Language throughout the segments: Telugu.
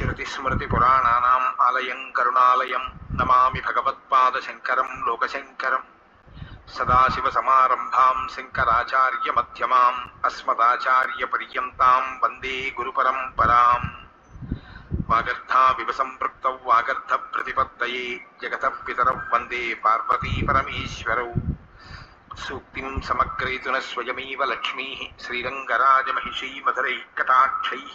వాల్మీకికోకిలం శృతిస్మృతిపురాణానాम् ఆలయం కరుణాలయం నమామి భగవత్పాదశంకరం లోకశంకరం సదాశివసమారంభాం శంకరాచార్యమధ్యమాం అస్మదాచార్యపర్యంతాం వందే గురుపరంపరాం వాగర్థావివ సంపృక్తౌ వాగర్థ ప్రతిపత్తయే జగత పితరౌ వందే పార్వతీ పరమేశ్వరౌ సూక్తిం సమగ్రయతున స్వయమేవ లక్ష్మీ శ్రీరంగరాజమహిషీ మధురైకటాక్షైः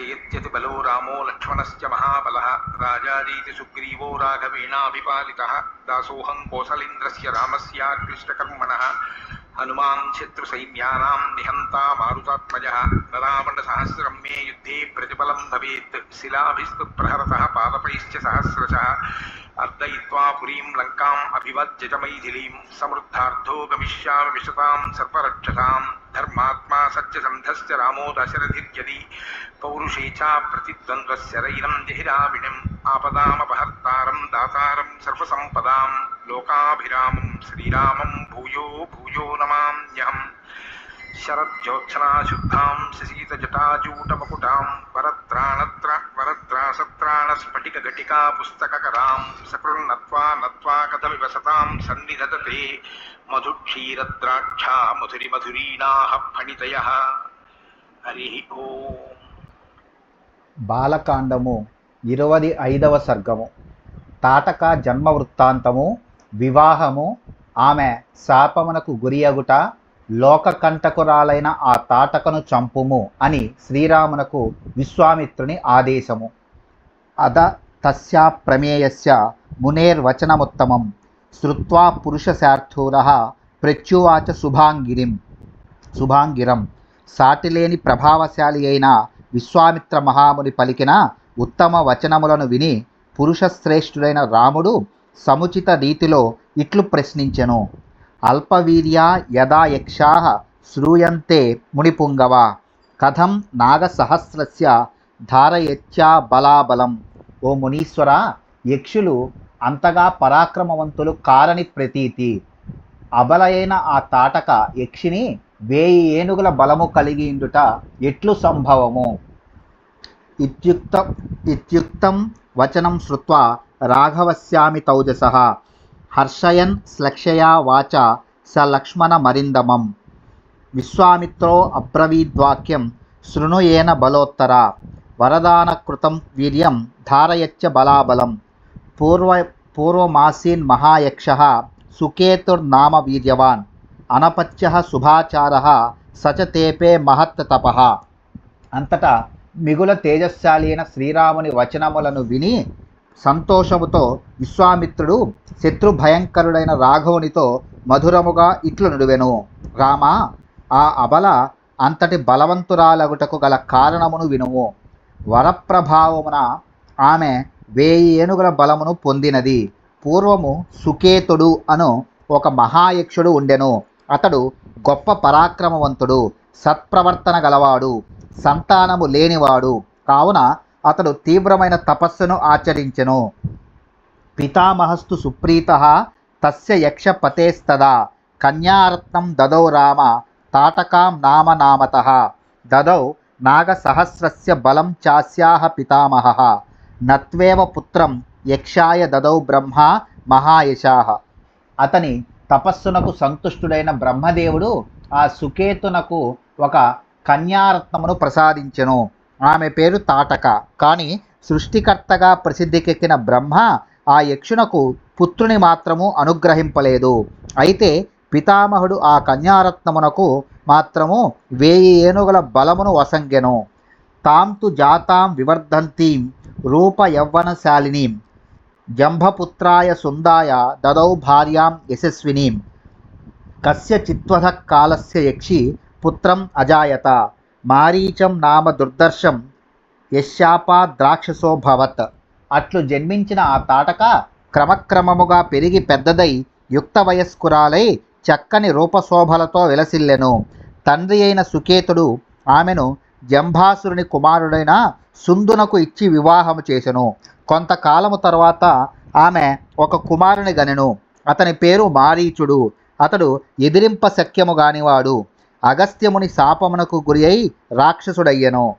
जयत्यति बलो रामो लक्ष्मणश्च महाबलः। राजारीति सुग्रीवो राघवेणाभिपालितः। दासोऽहं कोसलेन्द्रस्य रामस्याक्लिष्टकर्मणः हनुमान् शत्रुसैन्यानां निहन्ता मारुतात्मजः नरावणसहस्रं मे युद्धे प्रतिफलं भवेत्। शिलाभिस्तु प्रहरतः पादपैश्च सहस्रशः। अर्दयित्वा पुरीं लङ्काम् अभिवज्यत मैथिलीं समृद्धार्थो गमिष्यामि विशतां सर्वरक्षसां धर्मात्मा सत्यसन्धस्य रामो दशरथिर्यदि। पौरुषे च प्रतिद्वन्द्वस्य रैनं जहिराविणिम्। आपदामपहर्तारं दातारं सर्वसम्पदां लोकाभिरामं श्रीरामं भूयो भूयो नमाम्यहम्। శరజ్యోత్సనాశుద్ధాం శశీతజటాజూటమకుటాం వరత్రాణత్ర వరత్రాసత్రాణస్ఫటికఘటికా పుస్తకకరాం సకృన్నత్వా నత్వా కథమివ సతాం సన్నిధతతే మధుక్షీరద్రాక్షా మధురిమధురీణాః ఫణితయ హరి ఓం బాలకాండము ఇరవై ఐదవ సర్గము తాటక జన్మ వృత్తాంతము వివాహము ఆమె శాపమునకు గురియగుట లోకకంటకురాలైన ఆ తాటకను చంపుము అని శ్రీరామునకు విశ్వామిత్రుని ఆదేశము. అద తస్యా ప్రమేయస్య మునేర్వచనముత్తమం. శ్రుత్వా పురుషశార్థూర ప్రత్యువాచ శుభాంగిరిం. శుభాంగిరం. సాటిలేని ప్రభావశాలి అయిన విశ్వామిత్ర మహాముని పలికిన ఉత్తమ వచనములను విని పురుషశ్రేష్ఠుడైన రాముడు సముచిత రీతిలో ఇట్లు ప్రశ్నించెను. అల్పవీర్యా యదా యక్షా శ్రూయంతే మునిపుంగవ. కథం నాగసహస్రస్య ధారయత్యా బలాబలం. ఓ మునీశ్వర యక్షులు అంతగా పరాక్రమవంతులు కారని ప్రతీతి. అబలయైన ఆ తాటక యక్షిని వేయి ఏనుగుల బలము కలిగిండుట ఎట్లు సంభవము? ఇత్యుక్త ఇత్యుక్తం వచనం శ్రుత్వా రాఘవస్యామి తౌజస. హర్షయన్ శ్లక్షయా వాచ స లక్ష్మణ మరిందమం. విశ్వామిత్రో అబ్రవీద్వాక్యం శృణు ఏన బలోత్తర. వరదానకృతం వీర్యం ధారయచ్చ బలాబలం. పూర్వ పూర్వమాసీన్ మహాయక్ష సుకేతుర్నామ వీర్యవాన్. అనపత్య శుభాచార సచ తేపే మహత్ తప అంతటా మిగుల తేజస్శాలి శ్రీరాముని వచనములను విని సంతోషముతో విశ్వామిత్రుడు శత్రు భయంకరుడైన రాఘవునితో మధురముగా ఇట్లు నుడివెను. రామ ఆ అబల అంతటి బలవంతురాలగుటకు గల కారణమును వినుము. వరప్రభావమున ఆమె వేయి ఏనుగుల బలమును పొందినది. పూర్వము సుకేతుడు అను ఒక మహాయక్షుడు ఉండెను. అతడు గొప్ప పరాక్రమవంతుడు సత్ప్రవర్తన గలవాడు సంతానము లేనివాడు. కావున అతడు తీవ్రమైన తపస్సును ఆచరించెను. పితామహస్తు సుప్రీత తస్య యక్షపతేస్తదా. కన్యారత్నం దదౌ రామ తాటకాం నామ నామత. దదౌ నాగసహస్రస్య బలం చాస్యాహ పితామహ. నత్వేవ పుత్రం యక్షాయ దదౌ బ్రహ్మ మహాయశాహ అతని తపస్సునకు సంతుష్టుడైన బ్రహ్మదేవుడు ఆ సుకేతునకు ఒక కన్యారత్నమును ప్రసాదించెను. ఆమె పేరు తాటక. కానీ సృష్టికర్తగా ప్రసిద్ధికెక్కిన బ్రహ్మ ఆ యక్షునకు పుత్రుని మాత్రము అనుగ్రహింపలేదు. అయితే పితామహుడు ఆ కన్యారత్నమునకు మాత్రము వేయి ఏనుగుల బలమును వసంగెను. తాంతు జాతాం వివర్ధంతీం రూప యవ్వనశాలినీం. జంభపుత్రాయ సుందాయ దదౌ భార్యాం యశస్వినీం. కస్య చిత్వధ కాలస్య యక్షి పుత్రం అజాయత. మారీచం నామ దుర్దర్శం యశాపాద్రాక్షసో భవత్. అట్లు జన్మించిన ఆ తాటక క్రమక్రమముగా పెరిగి పెద్దదై యుక్త వయస్కురాలై చక్కని రూపశోభలతో విలసిల్లెను. తండ్రి అయిన సుకేతుడు ఆమెను జంభాసురుని కుమారుడైన సుందునకు ఇచ్చి వివాహము చేసెను. కొంతకాలము తర్వాత ఆమె ఒక కుమారుని గనెను. అతని పేరు మారీచుడు. అతడు ఎదిరింప శక్యము గానివాడు. అగస్త్యముని శాపమునకు గురి అయి రాక్షసుడయ్యను.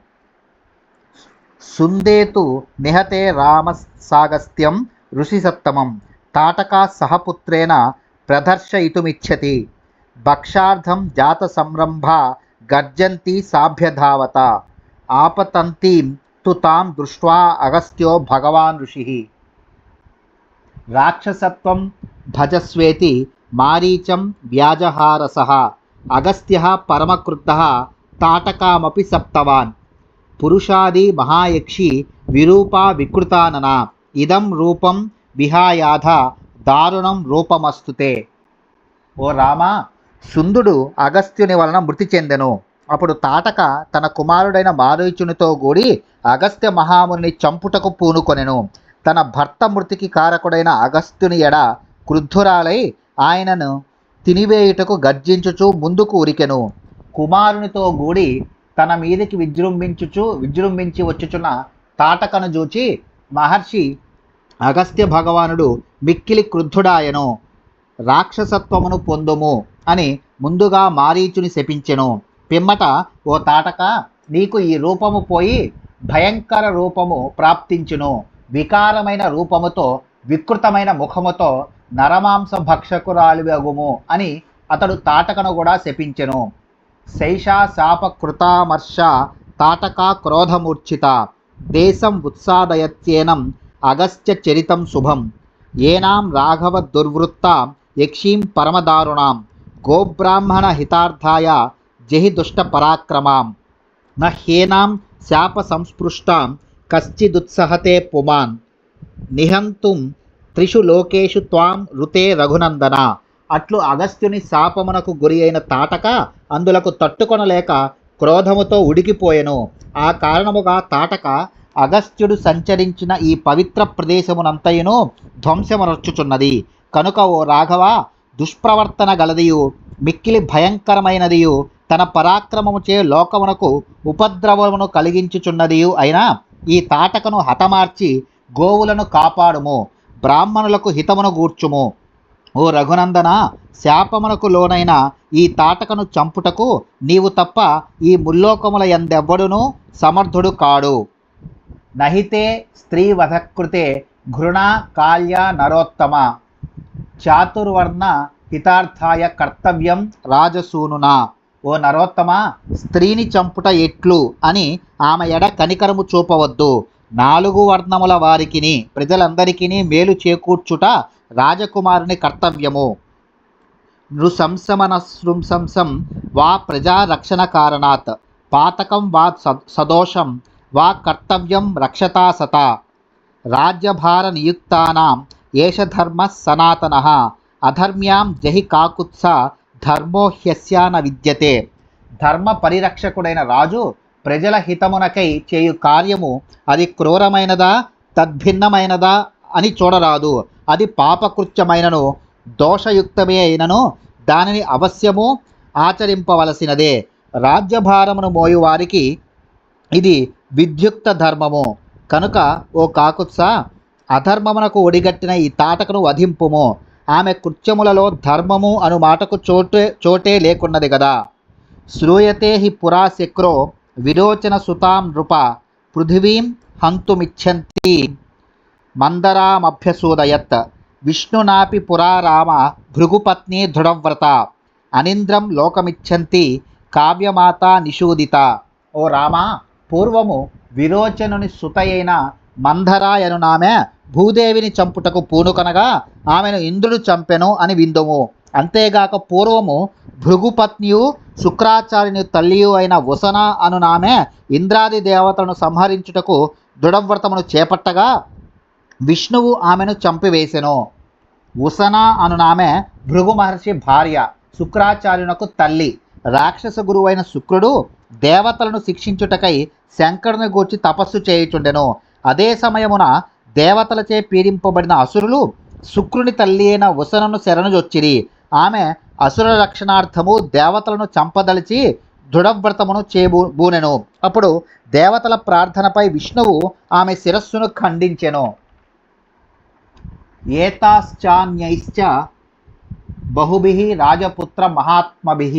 సుందేతు నిహతే రామసాగస్త్యం ఋషిసత్తమం తాటకా సహపుత్రేణ ప్రదర్శయితుమిచ్చతి భక్షార్థం జాత సంరంభ గర్జంతి సాభ్యధావత. ఆపతంతీం తు తాం దృష్ట్వా అగస్త్యో భగవాన్ ఋషి. రాక్షసత్వం భజస్వేతి మారీచం వ్యాజహారస. అగస్త్య పరమకృత తాటకామపి సప్తవాన్. పురుషాది మహాయక్షి విరూపా వికృతానన. ఇదం రూపం విహాయాధ దారుణం రూపమస్తుతే. ఓ రామ సుందుడు అగస్త్యుని వలన మృతి చెందెను. అప్పుడు తాటక తన కుమారుడైన మారీచునితో కూడి అగస్త్య మహాముని చంపుటకు పూనుకొనెను. తన భర్త మృతికి కారకుడైన అగస్త్యుని ఎడ క్రుద్ధురాలై ఆయనను తినివేయుటకు గర్జించుచు ముందుకు ఉరికెను. కుమారునితో గూడి తన మీదికి విజృంభించుచు విజృంభించి వచ్చుచున్న తాటకను చూచి మహర్షి అగస్త్య భగవానుడు మిక్కిలి క్రుద్ధుడాయను. రాక్షసత్వమును పొందుము అని ముందుగా మారీచుని శపించెను. పిమ్మట ఓ తాటక నీకు ఈ రూపము పోయి భయంకర రూపము ప్రాప్తించును. వికారమైన రూపముతో వికృతమైన ముఖముతో నరమాంస భక్షకురాలివగుము అని అతడు తాటకను కూడా శపించెను. శైషా శాపకృతామర్ష తాటకా క్రోధమూర్ఛిత దేశం ఉత్సాదయత్యేనం అగస్త్య చరితం శుభం. ఏనాం రాఘవ దుర్వృత్త యక్షీం పరమదారుణాం. గోబ్రాహ్మణ హితార్థాయ జహి దుష్ట పరాక్రమాం. న శాప సంస్పృష్టాం కశ్చిదుత్సహతే పుమాన్. నిహంతుం త్రిషు లోకేషు త్వాం రుతే రఘునందన. అట్లు అగస్త్యుని శాపమునకు గురి అయిన తాటక అందులకు తట్టుకొనలేక క్రోధముతో ఉడికిపోయెను. ఆ కారణముగా తాటక అగస్త్యుడు సంచరించిన ఈ పవిత్ర ప్రదేశమునంతయును ధ్వంసమునర్చుచున్నది కనుక ఓ రాఘవ దుష్ప్రవర్తన గలదియు మిక్కిలి భయంకరమైనదియు తన పరాక్రమముచే లోకమునకు ఉపద్రవమును కలిగించుచున్నదియు అయిన ఈ తాటకను హతమార్చి గోవులను కాపాడుము. బ్రాహ్మణులకు హితమును గూర్చుము. ఓ రఘునందన శాపమునకు లోనైన ఈ తాటకను చంపుటకు నీవు తప్ప ఈ ముల్లోకముల ఎందెవ్వడును సమర్థుడు కాడు. నహితే స్త్రీ వధకృతే ఘృణ కాల్య నరోత్తమ. చాతుర్వర్ణ హితార్థాయ కర్తవ్యం రాజసూనునా. ఓ నరోత్తమ స్త్రీని చంపుట ఎట్లు అని ఆమె ఎడ కనికరము చూపవద్దు. నాలుగు వర్ణముల వారికిని ప్రజలందరికీ మేలు చేకూర్చుట రాజకుమారుని కర్తవ్యము. నృశంసమనశృంశంసం వా ప్రజారక్షణ కారణాత్. పాతకం వా సదోషం వా కర్తవ్యం రక్షతా సత. రాజ్యభార నియుక్తానాం ఏష ధర్మ సనాతన. అధర్మ్యాం జహి కాకుత్స ధర్మో హ్యస్యాన విద్యతే. ధర్మ పరిరక్షకుడైన రాజు ప్రజల హితమునకై చేయు కార్యము అది క్రూరమైనదా తద్భిన్నమైనదా అని చూడరాదు. అది పాపకృత్యమైనను దోషయుక్తమే అయినను దానిని అవశ్యము ఆచరింపవలసినదే. రాజ్యభారమును మోయువారికి ఇది విద్యుక్త ధర్మము. కనుక ఓ కాకుత్స అధర్మమునకు ఒడిగట్టిన ఈ తాటకను వధింపుము. ఆమె కృత్యములలో ధర్మము అను మాటకు చోటే చోటే లేకున్నది కదా శ్రూయతే హి పురా శక్రో విరోచన సుతాం నృప పృథివీం హంతుమిచ్చంతి మందరామభ్యసూదయత్ విష్ణునాపి పురా రామ భృగుపత్ని దృఢవ్రత అనింద్రం లోకమిచ్చంతి కావ్యమాత నిషూదిత. ఓ రామ పూర్వము విరోచనుని సుతయైన మందరాయను నామె భూదేవిని చంపుటకు పూనుకనగా ఆమెను ఇంద్రుడు చంపెను అని విందుము. అంతేగాక పూర్వము భృగుపత్నియు శుక్రాచార్యుని తల్లియు అయిన ఉసన అను నామె ఇంద్రాది దేవతలను సంహరించుటకు దృఢవ్రతమును చేపట్టగా విష్ణువు ఆమెను చంపివేసెను. ఉసన అను నామె భృగు మహర్షి భార్య శుక్రాచార్యునకు తల్లి రాక్షస గురువైన శుక్రుడు దేవతలను శిక్షించుటకై శంకరుని గూర్చి తపస్సు చేయుచుండెను. అదే సమయమున దేవతలచే పీడింపబడిన అసురులు శుక్రుని తల్లి అయిన ఉసనను శరణుజొచ్చిరి. ఆమె అసుర రక్షణార్థము దేవతలను చంపదలిచి దృఢవ్రతమును చేబూ అప్పుడు దేవతల ప్రార్థనపై విష్ణువు ఆమె శిరస్సును ఖండించెను. ఏతాశ్చాన్యైశ్చ బహుభి రాజపుత్ర మహాత్మభిః.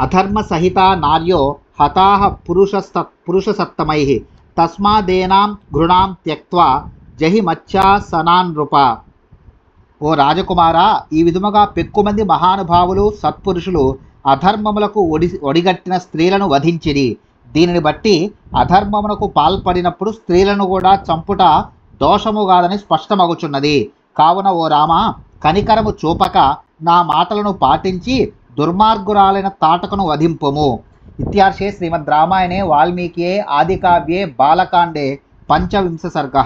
అధర్మసహితా నార్యో హతాః పురుషస్త పురుషసత్తమై తస్మాదేనాం ఘృణాం జహి జహిమచ్చా సనాన్ృప ఓ రాజకుమారా ఈ విధముగా పెక్కుమంది మహానుభావులు సత్పురుషులు అధర్మములకు ఒడి ఒడిగట్టిన స్త్రీలను వధించిరి. దీనిని బట్టి అధర్మమునకు పాల్పడినప్పుడు స్త్రీలను కూడా చంపుట దోషము కాదని స్పష్టమగుచున్నది. కావున ఓ రామ కనికరము చూపక నా మాటలను పాటించి దుర్మార్గురాలైన తాటకను వధింపుము. ఇత్యార్షే శ్రీమద్ రామాయణే వాల్మీకియే ఆదికావ్యే బాలకాండే పంచవింశ సర్గ.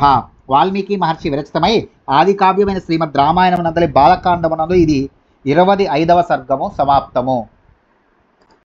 వాల్మీకి మహర్షి విరచితమై ఆదికావ్యమైన శ్రీమద్ రామాయణమునందలి బాలకాండమునందు ఇది ఇరవది ఐదవ సర్గము సమాప్తము.